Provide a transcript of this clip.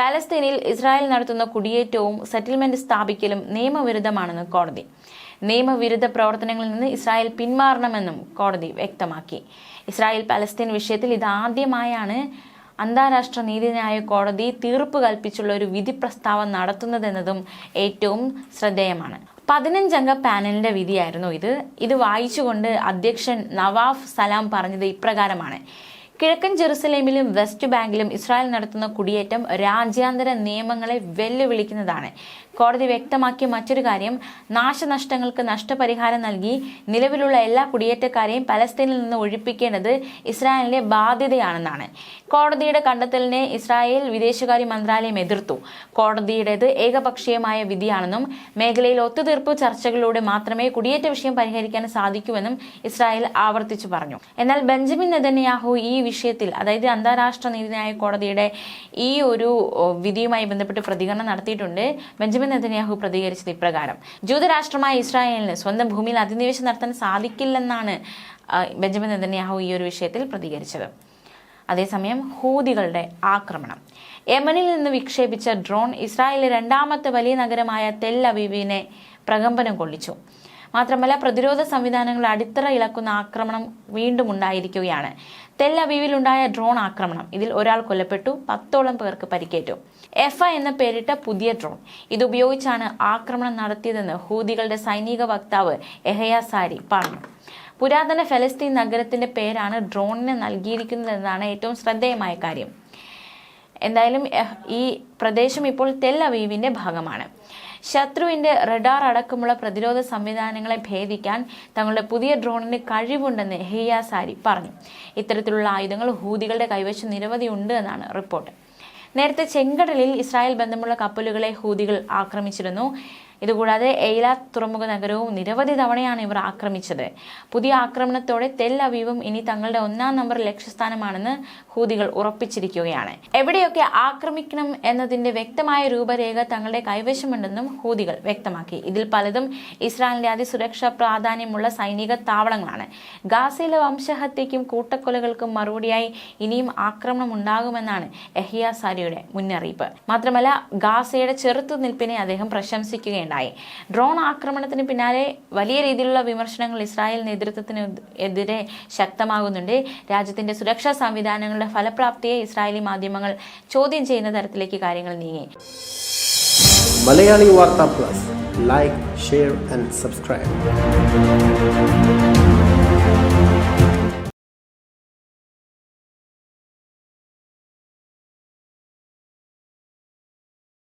പാലസ്തീനിൽ Israel നടത്തുന്ന കുടിയേറ്റവും settlement സ്ഥാപിക്കലും നിയമവിരുദ്ധമാണെന്ന് കോടതി. നിയമവിരുദ്ധ പ്രവർത്തനങ്ങളിൽ നിന്ന് ഇസ്രായേൽ പിന്മാറണമെന്നും കോടതി വ്യക്തമാക്കി. ഇസ്രായേൽ പാലസ്തീൻ വിഷയത്തിൽ ഇതാദ്യമായാണ് അന്താരാഷ്ട്ര നീതിന്യായ കോടതി തീർപ്പ് കൽപ്പിച്ചുള്ള ഒരു വിധി പ്രസ്താവം നടത്തുന്നതെന്നതും ഏറ്റവും ശ്രദ്ധേയമാണ്. പതിനഞ്ചംഗ പാനലിന്റെ വിധിയായിരുന്നു ഇത്. ഇത് വായിച്ചുകൊണ്ട് അധ്യക്ഷൻ നവാഫ് സലാം പറഞ്ഞത് ഇപ്രകാരമാണ്. കിഴക്കൻ ജെറുസലേമിലും വെസ്റ്റ് ബാങ്കിലും ഇസ്രായേൽ നടത്തുന്ന കുടിയേറ്റം രാജ്യാന്തര നിയമങ്ങളെ വെല്ലുവിളിക്കുന്നതാണ്. കോടതി വ്യക്തമാക്കിയ മറ്റൊരു കാര്യം നാശനഷ്ടങ്ങൾക്ക് നഷ്ടപരിഹാരം നൽകി നിലവിലുള്ള എല്ലാ കുടിയേറ്റക്കാരെയും പലസ്തീനിൽ നിന്ന് ഒഴിപ്പിക്കേണ്ടത് ഇസ്രായേലിന്റെ ബാധ്യതയാണെന്നാണ്. കോടതിയുടെ കണ്ടെത്തലിനെ ഇസ്രായേൽ വിദേശകാര്യ മന്ത്രാലയം എതിർത്തു. കോടതിയുടേത് ഏകപക്ഷീയമായ വിധിയാണെന്നും മേഖലയിൽ ഒത്തുതീർപ്പ് ചർച്ചകളിലൂടെ മാത്രമേ കുടിയേറ്റ വിഷയം പരിഹരിക്കാൻ സാധിക്കൂവെന്നും ഇസ്രായേൽ ആവർത്തിച്ചു പറഞ്ഞു. എന്നാൽ ബെഞ്ചമിൻ നെതന്യാഹു ഈ വിഷയത്തിൽ അതായത് അന്താരാഷ്ട്ര നീതിന്യായ കോടതിയുടെ ഈ ഒരു വിധിയുമായി ബന്ധപ്പെട്ട് പ്രതികരണം നടത്തിയിട്ടുണ്ട്. ബെഞ്ചമിൻ നെതന്യാഹു പ്രതികരിച്ചത് ഇപ്രകാരം. ജൂതരാഷ്ട്രമായ ഇസ്രായേലിന് സ്വന്തം ഭൂമിയിൽ അധിനിവേശം നടത്താൻ സാധിക്കില്ലെന്നാണ് ബെഞ്ചമിൻ നെതന്യാഹു ഈ ഒരു വിഷയത്തിൽ പ്രതികരിച്ചത്. അതേസമയം ഹൂതികളുടെ ആക്രമണം. യമനിൽ നിന്ന് വിക്ഷേപിച്ച ഡ്രോൺ ഇസ്രായേലിലെ രണ്ടാമത്തെ വലിയ നഗരമായ തെൽ പ്രകമ്പനം കൊള്ളിച്ചു. മാത്രമല്ല പ്രതിരോധ സംവിധാനങ്ങൾ അടിത്തറ ഇളക്കുന്ന ആക്രമണം വീണ്ടും ഉണ്ടായിരിക്കുകയാണ്. തെൽ അവീവിലുണ്ടായ ഡ്രോൺ ആക്രമണം. ഇതിൽ ഒരാൾ കൊല്ലപ്പെട്ടു പത്തോളം പേർക്ക് പരിക്കേറ്റു. എഫ എന്ന പേരിട്ട പുതിയ ഡ്രോൺ. ഇതുപയോഗിച്ചാണ് ആക്രമണം നടത്തിയതെന്ന് ഹൂതികളുടെ സൈനിക വക്താവ് എഹയ സാരി പറഞ്ഞു. പുരാതന ഫലസ്തീൻ നഗരത്തിന്റെ പേരാണ് ഡ്രോണിന് നൽകിയിരിക്കുന്നതെന്നാണ് ഏറ്റവും ശ്രദ്ധേയമായ കാര്യം. എന്തായാലും ഈ പ്രദേശം ഇപ്പോൾ തെൽ അവീവിന്റെ ഭാഗമാണ്. ശത്രുവിന്റെ റഡാർ അടക്കമുള്ള പ്രതിരോധ സംവിധാനങ്ങളെ ഭേദിക്കാൻ തങ്ങളുടെ പുതിയ ഡ്രോണിന് കഴിവുണ്ടെന്ന് ഹെയ്യ സാരി പറഞ്ഞു. ഇത്തരത്തിലുള്ള ആയുധങ്ങൾ ഹൂതികളുടെ കൈവശം നിരവധി ഉണ്ട് എന്നാണ് റിപ്പോർട്ട്. നേരത്തെ ചെങ്കടലിൽ ഇസ്രായേൽ ബന്ധമുള്ള കപ്പലുകളെ ഹൂതികൾ ആക്രമിച്ചിരുന്നു. ഇതുകൂടാതെ എയ്ലാത്ത് തുറമുഖ നഗരവും നിരവധി തവണയാണ് ഇവർ ആക്രമിച്ചത്. പുതിയ ആക്രമണത്തോടെ തെൽ അവീവും ഇനി തങ്ങളുടെ ഒന്നാം നമ്പർ ലക്ഷ്യസ്ഥാനമാണെന്ന് ഹൂതികൾ ഉറപ്പിച്ചിരിക്കുകയാണ്. എവിടെയൊക്കെ ആക്രമിക്കണം എന്നതിന്റെ വ്യക്തമായ രൂപരേഖ തങ്ങളുടെ കൈവശമുണ്ടെന്നും ഹൂതികൾ വ്യക്തമാക്കി. ഇതിൽ പലതും ഇസ്രായേലിന്റെ അതിസുരക്ഷാ പ്രാധാന്യമുള്ള സൈനിക താവളങ്ങളാണ്. ഗാസയിലെ വംശഹത്യയ്ക്കും കൂട്ടക്കൊലകൾക്കും മറുപടിയായി ഇനിയും ആക്രമണം ഉണ്ടാകുമെന്നാണ് എഹിയ സാരിയുടെ മുന്നറിയിപ്പ്. മാത്രമല്ല ഗാസയുടെ ചെറുത്തുനിൽപ്പിനെ അദ്ദേഹം പ്രശംസിക്കുകയുണ്ടായി ഡ്രോൺ ആക്രമണത്തിന് പിന്നാലെ വലിയ രീതിയിലുള്ള വിമർശനങ്ങൾ ഇസ്രായേൽ നേതൃത്വത്തിന് എതിരെ ശക്തമാകുന്നുണ്ട്. രാജ്യത്തിന്റെ സുരക്ഷാ സംവിധാനങ്ങളുടെ ഫലപ്രാപ്തിയെ ഇസ്രായേലി മാധ്യമങ്ങൾ ചോദ്യം ചെയ്യുന്ന തരത്തിലേക്ക് കാര്യങ്ങൾ നീങ്ങി. Malayali Vartha plus. Like share and subscribe